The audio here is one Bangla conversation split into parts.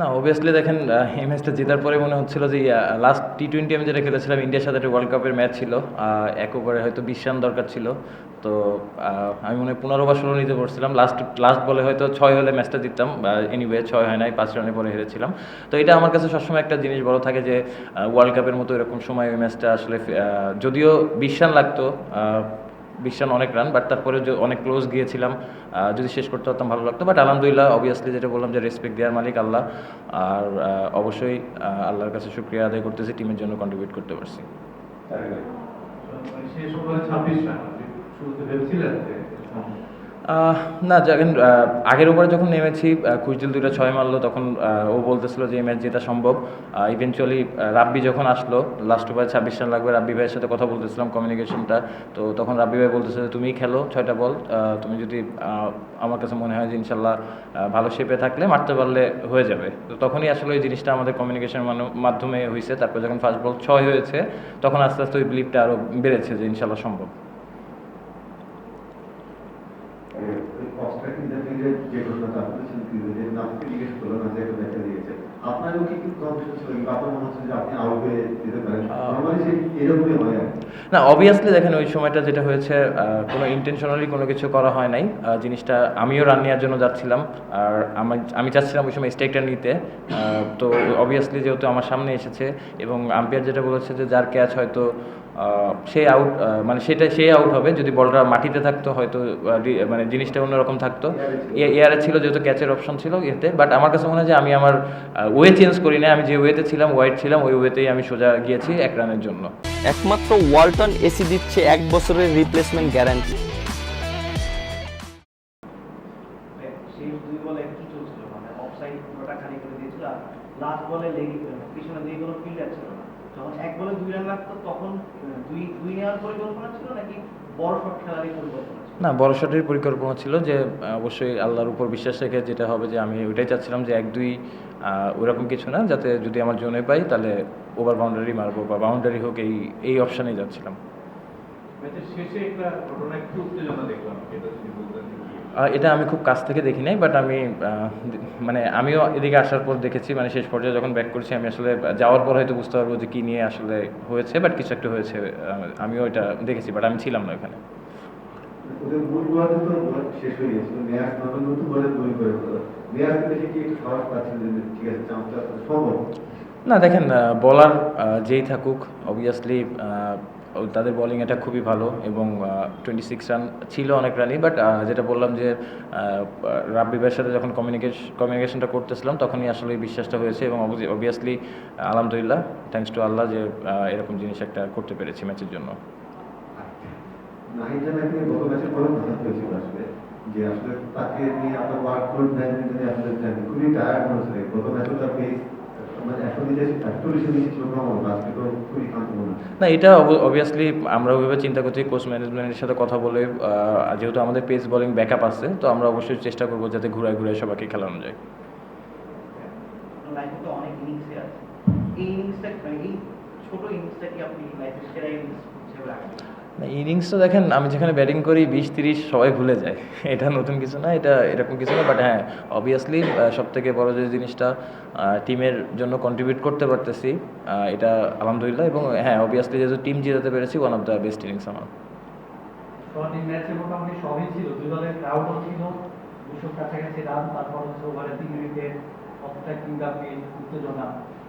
না অবভিয়াসলি দেখেন এই ম্যাচটা জেতার পরে মনে হচ্ছিল যে লাস্ট টি টোয়েন্টি আমি যেটা খেলেছিলাম, ইন্ডিয়ার সাথে একটা ওয়ার্ল্ড কাপের ম্যাচ ছিল এক ওভারে হয়তো বিশ রান দরকার ছিল। তো আমি মনে হয় পনেরো বা নিতে পড়ছিলাম লাস্ট লাস্ট বলে হয়তো ছয় হলে ম্যাচটা জিততাম এনিওয়ে ছয় হয় নাই, পাঁচ রানে পরে হেরেছিলাম। তো এটা আমার কাছে সবসময় একটা জিনিস বড় থাকে যে ওয়ার্ল্ড কাপের মতো এরকম সময় ওই ম্যাচটা আসলে যদিও বিশ রান লাগতো বিশ রান অনেক রান বাট তারপরে যে অনেক ক্লোজ গিয়েছিলাম যদি শেষ করতে পারতাম ভালো লাগতো। বাট আলহামদুলিল্লাহ অবভিয়াসলি যেটা বললাম যে রেসপেক্ট দেওয়ার মালিক আল্লাহ। আর অবশ্যই আল্লাহর কাছে শুক্রিয়া আদায় করতেছি টিমের জন্য কন্ট্রিবিউট করতে পারছি। মানে শেষ ওভারে ছাব্বিশ রান শুরুতে ভেবেছিলেন না যখন আগের ওভারে যখন নেমেছি খুশদিল দুইটা ছয় মারলো, তখন ও বলতেছিল যে এই ম্যাচ জেতা সম্ভব। ইভেনচুয়ালি রাব্বি যখন আসলো লাস্ট ওভারে ছাব্বিশ রান লাগবে, রাব্বি ভাইয়ের সাথে কথা বলতেছিলাম কমিউনিকেশনটা তো তখন রাব্বি ভাই বলতেছে যে, তুমিই খেলো ছয়টা বল তুমি যদি আমার কাছে মনে হয় যে ইনশাল্লাহ ভালো শেপে থাকলে মারতে পারলে হয়ে যাবে। তো তখনই আসলে ওই জিনিসটা আমাদের কমিউনিকেশনের মাধ্যমে হয়েছে তারপর যখন ফার্স্ট বল ছয় হয়েছে, তখন আস্তে আস্তে ওই বিলিপটা আরও বেড়েছে যে ইনশাল্লাহ সম্ভব অস্ট্রেলিয়ান ইন্টারভিউয়ে যে ঘটনাটা বলেছেন যে নামকে জিজ্ঞেস করলেন না যে একটা দেখা দিয়েছে আপনারও কি কিন্তু কনফিউশন ছিল কিংবা আপনার মনে হচ্ছে যে আপনি আউট হয়ে যেতে পারেন আহ, নর্মালি সেই এরকমই হয় আর কি। না অবভিয়াসলি দেখেন ওই সময়টা যেটা হয়েছে কোনো ইন্টেনশনালি কোনো কিছু করা হয় নাই জিনিসটা আমিও রান নেওয়ার জন্য যাচ্ছিলাম আর আমি আমি চাচ্ছিলাম ওই সময় স্টেকটা নিতে তো অবভিয়াসলি যেহেতু আমার সামনে এসেছে এবং আম্পায়ার যেটা বলেছে যে যার ক্যাচ হয়তো সে আউট মানে সেটা সে আউট হবে যদি বলটা মাটিতে থাকতো হয়তো মানে জিনিসটা অন্যরকম থাকতো এয়ারে ছিল যেহেতু ক্যাচের অপশন ছিল ইয়েতে বাট আমার কাছে মনে হয় যে আমি আমার ওয়ে চেঞ্জ করি না আমি যে ওয়েতে ছিলাম ওয়াইড ছিলাম ওই ওয়েতেই আমি সোজা গিয়েছি এক রানের জন্য। একমাত্র ওয়ালটন এসি দিচ্ছে এক বছরের রিপ্লেসমেন্ট গ্যারান্টি সেই দুই বলে কি চলছিল মানে অফসাইড পুরোটা খালি করে দিয়েছিল আর লাস্ট বলে লেগে পিছনে দিয়ে কোনো ফিল্ডার ছিল না। যখন এক বলে দুই রান লাগতো তখন দুই দুই নেওয়ার পরিকল্পনা ছিল নাকি না বড় শটের পরিকল্পনা ছিল যে অবশ্যই আল্লাহর উপর বিশ্বাস রেখে যেটা হবে যে আমি ওইটাই চাচ্ছিলাম যে এক দুই আহ, ওরকম কিছু না যাতে যদি আমার জোনে পাই তাহলে ওভার বাউন্ডারি মারবো বা বাউন্ডারি হোক এই এই অপশানেই যাচ্ছিলাম। শেষে একটা ঘটনা একটু উত্তেজনা দেখলাম এটা যদি বলতেন এটা আমি খুব কাছ থেকে দেখি নাই বাট আমি মানে আমিও এদিকে আসার পর দেখেছি মানে শেষ পর্যায়ে যখন ব্যাক করছি আমি আসলে যাওয়ার পর হয়তো বুঝতে পারব যে কী নিয়ে আসলে হয়েছে বাট কিছু একটা হয়েছে আমিও এটা দেখেছি বাট আমি ছিলাম না ওখানে। না দেখেন বলার যেই থাকুক অবভিয়াসলি তাদের বোলিং এটা খুবই ভালো এবং টোয়েন্টি সিক্স রান ছিল অনেক রানই বাট যেটা বললাম যে রাব্বি ভাইয়ের সাথে যখন কমিউনিকেশন কমিউনিকেশনটা করতেছিলাম, তখনই আসলে বিশ্বাসটা হয়েছে এবং অবভিয়াসলি আলহামদুলিল্লাহ থ্যাংকস টু আল্লাহ যে এরকম জিনিস একটা করতে পেরেছি ম্যাচের জন্য। হয়েছিল আসলে তাকে নিয়ে আপনার ওয়ার্ক ম্যানেজমেন্ট নিয়ে আসলে খুবই টায়ার্ড মনে গত ম্যাচে তার না এটা অবভিয়াসলি আমরা ওইভাবে চিন্তা করছি কোচ ম্যানেজমেন্টের সাথে কথা বলে যেহেতু আমাদের পেস বোলিং ব্যাকআপ আছে তো আমরা অবশ্যই চেষ্টা করব যাতে ঘুরায় ঘুরায় সবাইকে খেলানো যায়। লাইফে তো অনেক ইনিংসে আছে। এই ইনিংসটা মানে এই ছোট ইনিংসটা কি আপনি লাইফের সেরা ইনিংস হিসেবে রাখেন? ইনিংস তো দেখেন, আমি যেখানে ব্যাটিং করি, বিশ, তিরিশ, সবাই ভুলে যায়। এটা নতুন কিছু না, এটা এরকম কিছু না বাট হ্যাঁ অবভিয়াসলি সব থেকে বড় যে জিনিসটা টিমের জন্য কন্ট্রিবিউট করতে পারতেছি এটা আলহামদুলিল্লাহ, এবং হ্যাঁ অবভিয়াসলি যেহেতু টিম জিতাতে পেরেছি one of the best innings আমার।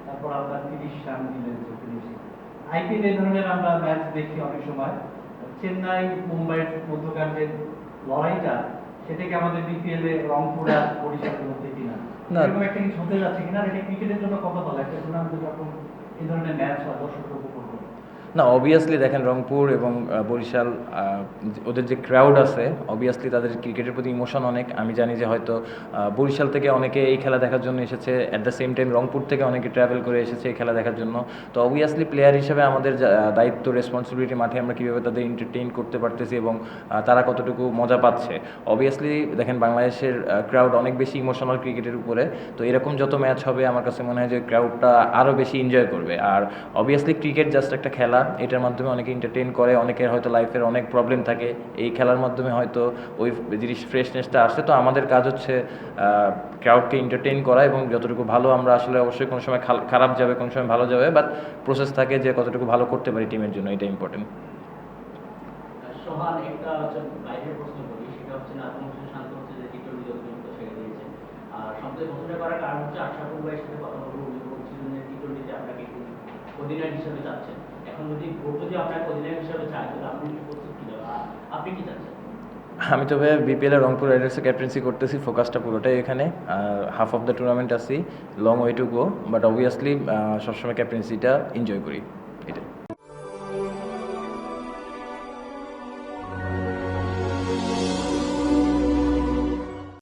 তারপর আপনার তিরিশ রান দিলেন আইপিএল এ ধরনের আমরা ম্যাচ দেখি অনেক সময়। চেন্নাই মুম্বাইয়ের মধ্যকার যে লড়াইটা সেটাকে আমাদের বিপিএল এ রংপুর আর বরিশালের মধ্যে কিনা। এরকম একটা কিছু হতে যাচ্ছে কিনা এটা ক্রিকেটের জন্য কত ভালো? একটা টুর্নামেন্টে যখন এই ধরনের ম্যাচ হয় দর্শক উপভোগ করবে। না অবভিয়াসলি দেখেন রংপুর এবং বরিশাল ওদের যে ক্রাউড আছে অবভিয়াসলি তাদের ক্রিকেটের প্রতি ইমোশন অনেক। আমি জানি যে হয়তো বরিশাল থেকে অনেকে এই খেলা দেখার জন্য এসেছে at the same time Rangpur থেকে অনেকে ট্রাভেল করে এসেছে এই খেলা দেখার জন্য। তো অবভিয়াসলি প্লেয়ার হিসেবে আমাদের দায়িত্ব রেসপন্সিবিলিটি মাঠে আমরা কীভাবে তাদের এন্টারটেইন করতে পারতেছি এবং তারা কতটুকু মজা পাচ্ছে। অবভিয়াসলি দেখেন বাংলাদেশের ক্রাউড অনেক বেশি ইমোশনাল ক্রিকেটের উপরে। তো এরকম যত ম্যাচ হবে, আমার কাছে মনে হয় যে ক্রাউডটা আরও বেশি এনজয় করবে। আর অবভিয়াসলি ক্রিকেট জাস্ট একটা খেলা এটার মাধ্যমে অনেকে এন্টারটেন করে অনেকের হয়তো লাইফের অনেক প্রবলেম থাকে। এই খেলার মাধ্যমে হয়তো ওই জিনিস ফ্রেশনেসটা আসে তো আমাদের কাজ হচ্ছে ক্রাউডকে এন্টারটেইন করা এবং যতটুকু ভালো আমরা আসলে অবশ্যই কোনো সময় খারাপ যাবে, কোনো সময় ভালো যাবে বাট প্রসেস থাকে যে কতটুকু ভালো করতে পারি টিমের জন্য, এটা ইম্পর্টেন্ট কারণ হচ্ছে আশরাফুল ভাইয়ের সাথে কথা বলব, উনি বলছিলেন যে টি টোয়েন্টিতে আপনাকে অধিনায়ক হিসেবে চাচ্ছেন এখন যদি ভাইয়া আমি বিপিএল রংপুর রাইডার্সে ক্যাপ্টেন্সি করতেছি ফোকাসটা পুরোটাই এখানে। হাফ অফ দ্য টুর্নামেন্ট আছি long way to go but obviously সবসময় ক্যাপ্টেন্সিটা এনজয় করি।